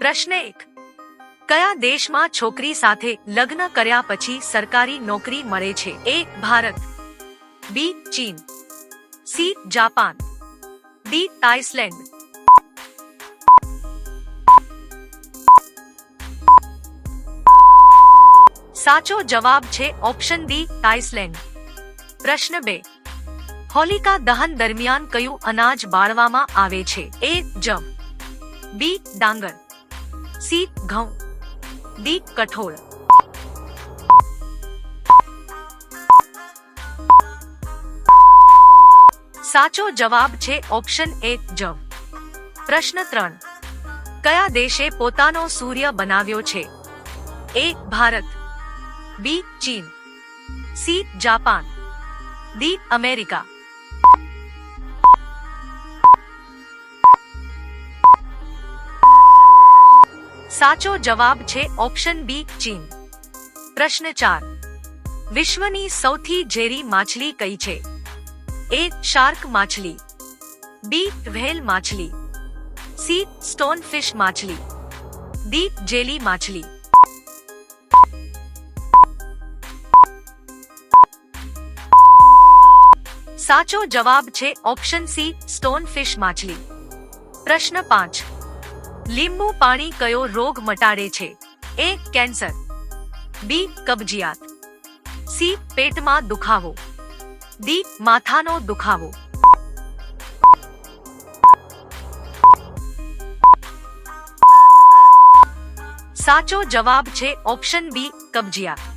પ્રશ્ન એક કયા દેશમાં છોકરી સાથે લગ્ન કર્યા પછી સરકારી નોકરી મળે છે એ ભારત બી ચીન સી જાપાન ડી આઇસલેન્ડ સાચો જવાબ છે ઓપ્શન ડી ટાઇસલેન્ડ પ્રશ્ન બે હોલિકા દહન દરમિયાન કયું અનાજ બાળવામાં આવે છે એ જમ બી ડાંગર सी घऊ डी कठोर साचो जवाब छे ऑप्शन एक जव प्रश्न त्रन क्या देशे पोतानो सूर्य बनाव्यो छे ए भारत बी चीन सी जापान डी अमेरिका साचो जवाब छे ऑप्शन बी चीन प्रश्न चार विश्वनी सौथी जेरी माछली कई छे ए शार्क माछली बी व्हेल माछली सी स्टोन फिश माछली डी जेली माछली साचो जवाब छे ऑप्शन सी स्टोन फिश मछली प्रश्न पांच લીંબુ પાણી કયો રોગ મટાડે છે એ કેન્સર બી કબજિયાત સી પેટમાં દુખાવો ડી માથાનો દુખાવો સાચો જવાબ છે ઓપ્શન બી કબજિયાત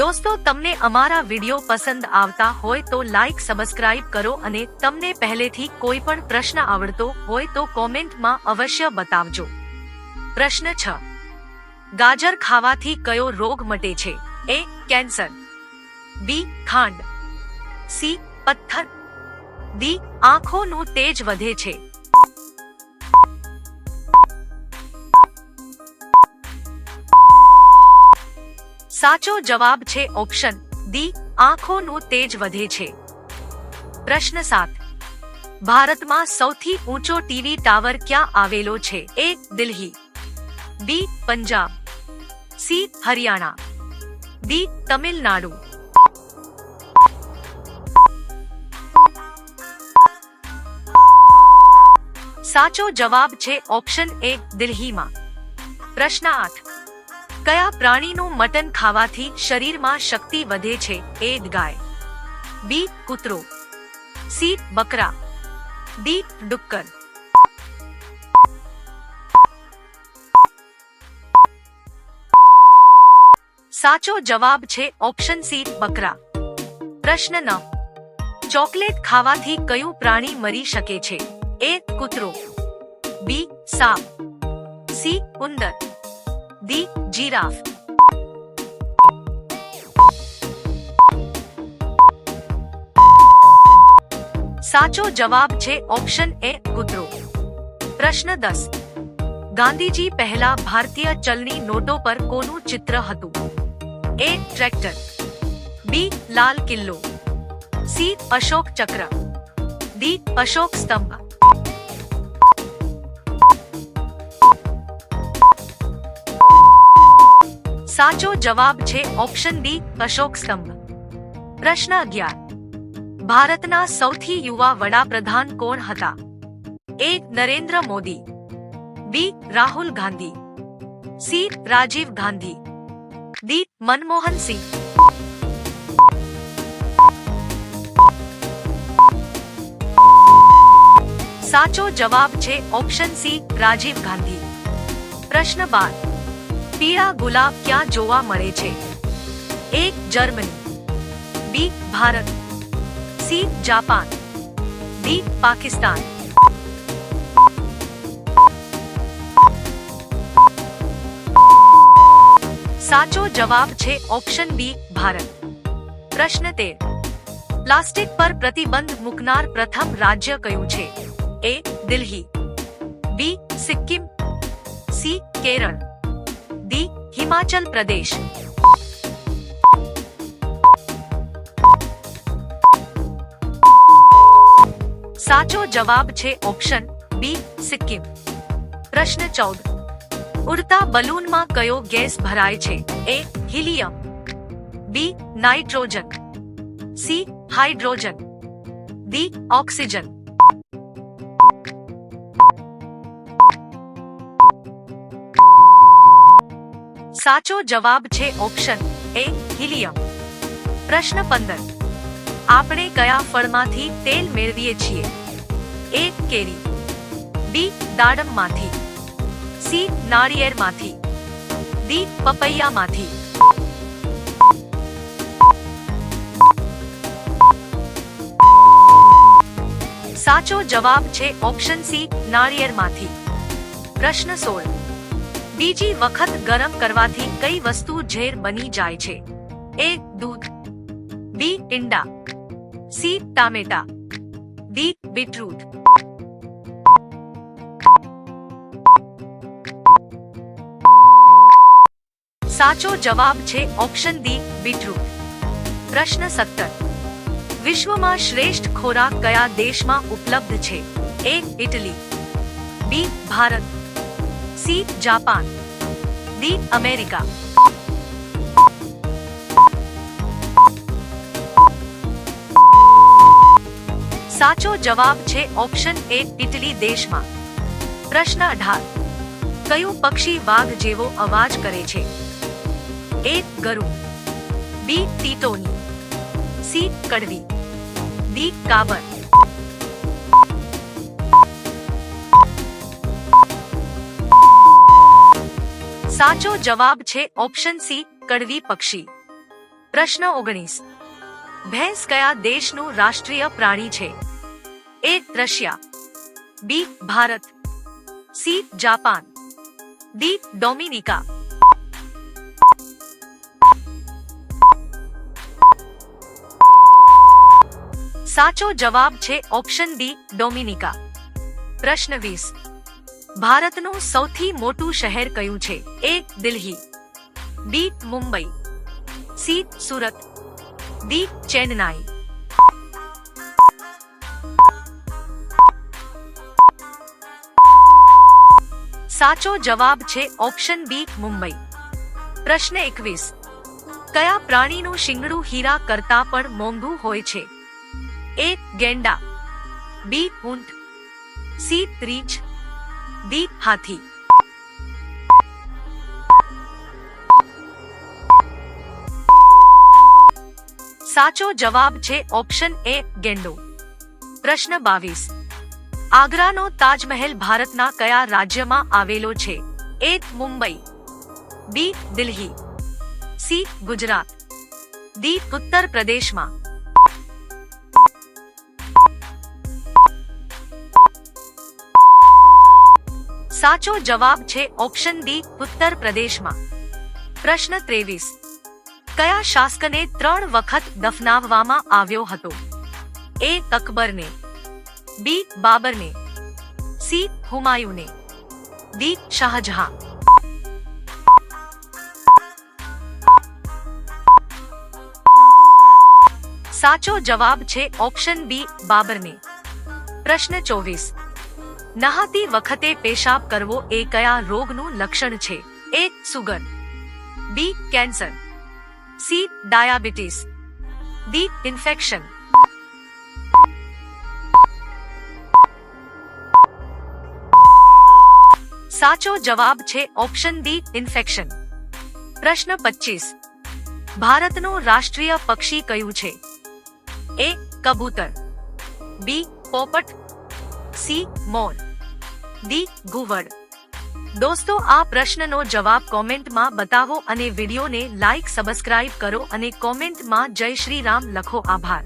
દોસ્તો તમને અમારા વિડીયો પસંદ આવતા હોય તો લાઈક સબસ્ક્રાઇબ કરો અને તમને પહેલેથી કોઈ પણ પ્રશ્ન આવડતો હોય તો કોમેન્ટમાં અવશ્ય બતાવજો પ્રશ્ન છ ગાજર ખાવાથી કયો રોગ મટે છે એ કેન્સર બી ખાંડ સી પથ્થર ડી આંખોનું તેજ વધે છે साचो जवाब छे ऑप्शन डी आंखों नो तेज वधे छे प्रश्न 7 भारत मा સૌથી ઊંચો ટીવી ટાવર ક્યાં આવેલો છે A Delhi B Punjab C Haryana D Tamil Nadu સાચો જવાબ છે ઓપ્શન એ દિલ્હીમાં પ્રશ્ન 8 કયા પ્રાણીનું મટન ખાવાથી શરીરમાં શક્તિ વધે છે એ ગાય બી કૂતરો સી બકરા ડી ડુક્કર સાચો જવાબ છે ઓપ્શન સી બકરા પ્રશ્ન ન ચોકલેટ ખાવાથી કયું પ્રાણી મરી શકે છે એ કૂતરો બી સાપ સી ઉંદર दी जीराफ साचो जवाब छे ऑप्शन ए कूतरो प्रश्न दस गांधी जी पहला भारतीय चलनी नोटो पर कोनू चित्र हतु A tractor B Lal Qila C Ashok Chakra D Ashok स्तंभ साचो जवाब छे ऑप्शन डी अशोक स्तंभ प्रश्न 11 भारत का સૌથી युवा વડાપ્રધાન કોણ હતા A Narendra Modi B Rahul Gandhi C Rajiv Gandhi D Manmohan Singh સાચો જવાબ છે ઓપ્શન સી राजीव ગાંધી પ્રશ્ન 12 पीड़ा गुलाब क्या जोवा मरे छे एक Germany B Bharat C Japan D Pakistan साचो जवाब छे ऑप्शन बी भारत प्रश्न तेर प्लास्टिक पर प्रतिबंध मुकनार प्रथम राज्य क्यू छे A Delhi B Sikkim C Kerala Himachal Pradesh साचो जवाब छे ऑप्शन बी सिक्किम प्रश्न चौदह उड़ता बलून मा कयो गैस भराय छे A helium B nitrogen C hydrogen D oxygen સાચો જવાબ છે ઓપ્શન A હિલિયમ પ્રશ્ન 15 આપણે કયા ફળમાંથી તેલ મેળવીએ છીએ A carry B દાડમમાંથી C નાળિયેરમાંથી D પપૈયામાંથી સાચો જવાબ છે ઓપ્શન C નાળિયેરમાંથી પ્રશ્ન 16 બીજી વખત ગરમ કરવાથી કઈ વસ્તુ ઝેર બની જાય છે એ દૂધ બી ઈંડા સી ટામેટા ડી બીટરૂટ સાચો જવાબ છે ઓપ્શન ડી બીટરૂટ પ્રશ્ન સત્તર વિશ્વમાં શ્રેષ્ઠ ખોરાક કયા દેશમાં ઉપલબ્ધ છે A Italy B Bharat C Japan D America સાચો જવાબ છે ઓપ્શન એ ઇટલી દેશમાં પ્રશ્ન અઢાર કયું પક્ષી વાઘ જેવો અવાજ કરે છે એ ગરુ બી ટીટોની સી કડવી ડી કાબર साचो जवाब छे ऑप्शन सी कड़वी पक्षी प्रश्न ओगणीस भैंस कया देश नु राष्ट्रीय प्राणी छे A Russia B Bharat C Japan D Dominica साचो जवाब छे ऑप्शन डी डोमिनिका प्रश्न 20 ભારત નો સૌથી મોટો શહેર કયું છે A Delhi B Mumbai C Surat D Chennai સાચો જવાબ છે ઓપ્શન B મુંબઈ પ્રશ્ન 21 કયા પ્રાણી નું શિંગડું हीरा કરતા પણ મોંઘું હોય છે A ગેંડા B હુંટ C રીંછ ડી હાથી સાચો જવાબ છે ઓપ્શન એ ગેંડો પ્રશ્ન બાવીસ આગ્રાનો તાજમહેલ ભારતના કયા રાજ્યમાં આવેલો છે A Mumbai B Delhi C Gujarat D ઉત્તર પ્રદેશમાં સાચો જવાબ છે ઓપ્શન ડી ઉત્તર પ્રદેશમાં પ્રશ્ન ત્રેવીસ કયા શાસકને ત્રણ વખત દફનાવવામાં આવ્યો હતો એ અકબરને બી બાબરને સી હુમાયુને ડી શાહજહાં સાચો જવાબ છે ઓપ્શન બી બાબરને પ્રશ્ન ચોવીસ નહાતી વખતે પેશાબ કરવો એ કયા રોગનું લક્ષણ છે A sugar B cancer C diabetes D infection સાચો જવાબ છે ઓપ્શન ડી ઇન્ફેક્શન પ્રશ્ન પચીસ ભારતનું રાષ્ટ્રીય પક્ષી કયું છે એ કબૂતર બી પોપટ સી મોર ડી ગુવડ દોસ્તો આ પ્રશ્નનો જવાબ કોમેન્ટમાં બતાવો અને વિડીયોને લાઇક સબસ્ક્રાઇબ કરો અને કોમેન્ટમાં જય શ્રી રામ લખો આભાર